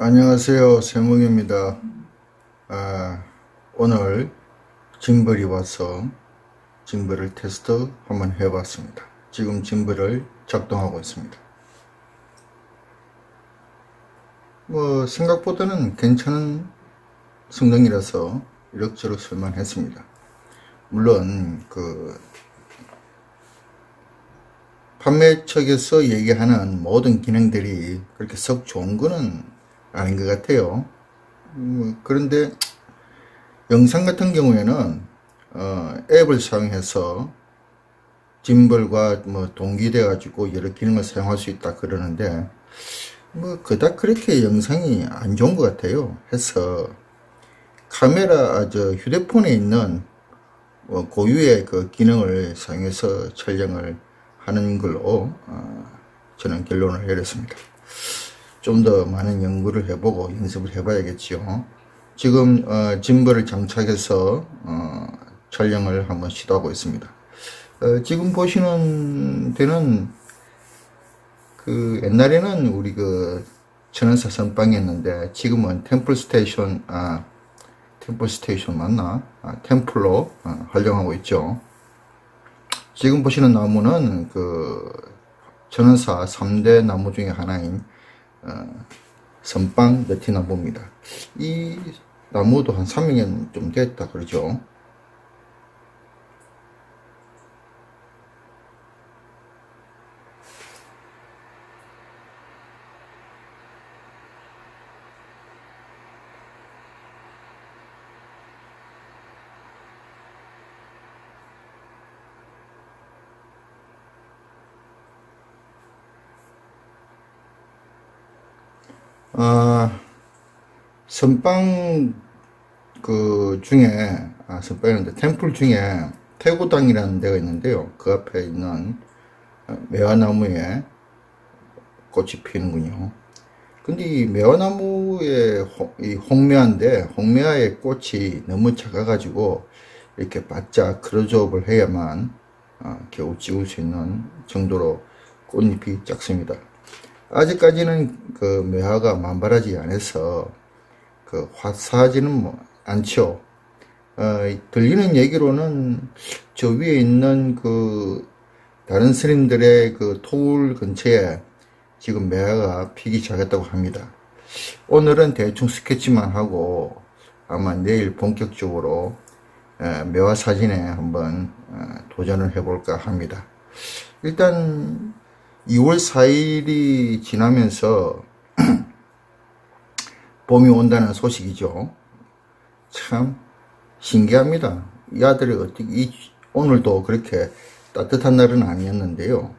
안녕하세요. 세몽입니다. 아, 오늘 징벌이 와서 징벌을 테스트 한번 해봤습니다. 지금 징벌을 작동하고 있습니다. 뭐 생각보다는 괜찮은 성능이라서 이럭저럭 쓸만했습니다. 물론 그 판매 측에서 얘기하는 모든 기능들이 그렇게 썩 좋은 거는 아닌 것 같아요. 음, 그런데 영상 같은 경우에는 어, 앱을 사용해서 짐벌과 뭐 동기돼 가지고 여러 기능을 사용할 수 있다 그러는데 뭐 그닥 그렇게 영상이 안 좋은 것 같아요. 해서 카메라 아, 저 휴대폰에 있는 뭐 고유의 그 기능을 사용해서 촬영을 하는 걸로 어, 저는 결론을 내렸습니다. 좀 더 많은 연구를 해보고 연습을 해봐야겠지요. 지금 어, 짐벌을 장착해서 어, 촬영을 한번 시도하고 있습니다. 어, 지금 보시는 데는 그 옛날에는 우리 그 천연사 선빵이었는데 지금은 템플 스테이션 아 템플 스테이션 맞나? 아, 템플로 어, 활용하고 있죠. 지금 보시는 나무는 그 천연사 3대 나무 중에 하나인 어, 선빵 느티나무입니다. 이 나무도 한 3년 좀 됐다 그러죠. 아, 선빵 그 중에 아, 선빵인데 템플 중에 태고당이라는 데가 있는데요. 그 앞에 있는 어, 매화나무에 꽃이 피는군요. 근데 이 매화나무의 이 홍매화인데 홍매화의 꽃이 너무 작아가지고 이렇게 바짝 크로즈업을 해야만 어, 겨우 찍을 수 있는 정도로 꽃잎이 작습니다. 아직까지는 그 매화가 만발하지 않아서 그 화사하지는 뭐 않죠. 어, 들리는 얘기로는 저 위에 있는 그 다른 스님들의 그 토울 근처에 지금 매화가 피기 시작했다고 합니다. 오늘은 대충 스케치만 하고 아마 내일 본격적으로 매화 사진에 한번 어, 도전을 해볼까 합니다. 일단 2월 4일이 지나면서 봄이 온다는 소식이죠. 참 신기합니다. 이 아들이 어떻게 이, 오늘도 그렇게 따뜻한 날은 아니었는데요.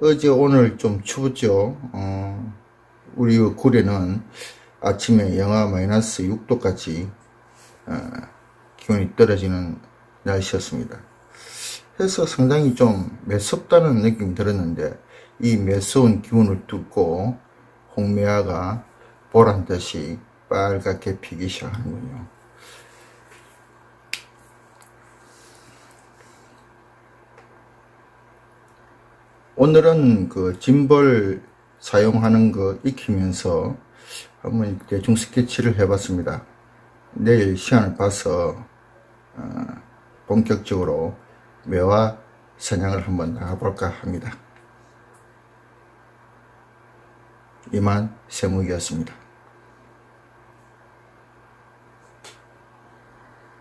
어제 오늘 좀 추웠죠. 어, 우리 구례는 아침에 영하 마이너스 6도까지 어, 기온이 떨어지는 날씨였습니다. 해서 상당히 좀 매섭다는 느낌이 들었는데 이 매서운 기운을 뚫고 홍매화가 보란듯이 빨갛게 피기 시작하는군요. 오늘은 그 짐벌 사용하는 거 익히면서 한번 대충 스케치를 해봤습니다. 내일 시간을 봐서 어, 본격적으로 매화 사냥을 한번 나가볼까 합니다. 이만 세무기였습니다.